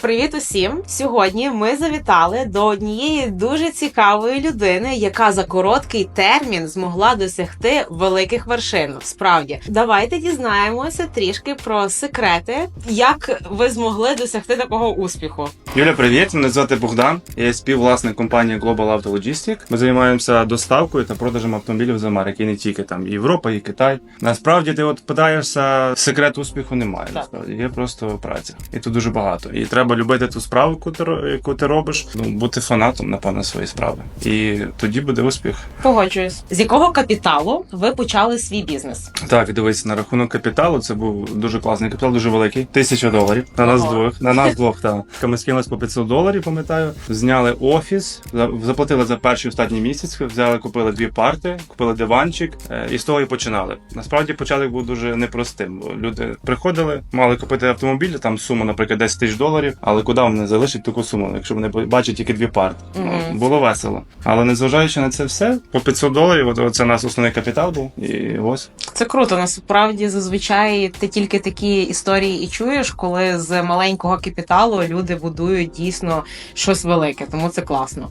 Привіт усім! Сьогодні ми завітали до однієї дуже цікавої людини, яка за короткий термін змогла досягти великих вершин. Справді, давайте дізнаємося трішки про секрети, як ви змогли досягти такого успіху. Юля, привіт! Мене звати Богдан. Я співвласник компанії Global Auto Logistic. Ми займаємося доставкою та продажем автомобілів з Америки, і не тільки там Європа, і Китай. Насправді ти от питаєшся, секрет успіху немає. Насправді є просто праця, і тут дуже багато. І треба любити ту справу, яку ти, яку ти робиш. Ну бути фанатом, напевно, своєї справи. І тоді буде успіх. Погоджуюсь, з якого капіталу ви почали свій бізнес? Так, дивись, на рахунок капіталу, це був дуже класний капітал, дуже великий. Тисяча доларів. На нас Ого. двох. На нас двох, так. Ми скинулись по 500 доларів, пам'ятаю. Зняли офіс, заплатили за перший останній місяць, взяли, купили дві парти, купили диванчик, е, і з того і починали. Насправді початок був дуже непростим. Люди приходили, мали купити автомобіль, там сума, наприклад, 10 тисяч доларів, але куди вони залишать таку суму, якщо вони бачать тільки дві парти? Мгм. Ну, було весело. Але незважаючи на це все, по 500 доларів, от, це наш основний капітал був. І ось. Це круто. Насправді зазвичай ти тільки такі історії і чуєш, коли з маленького капіталу люди будують дійсно щось велике, тому це класно.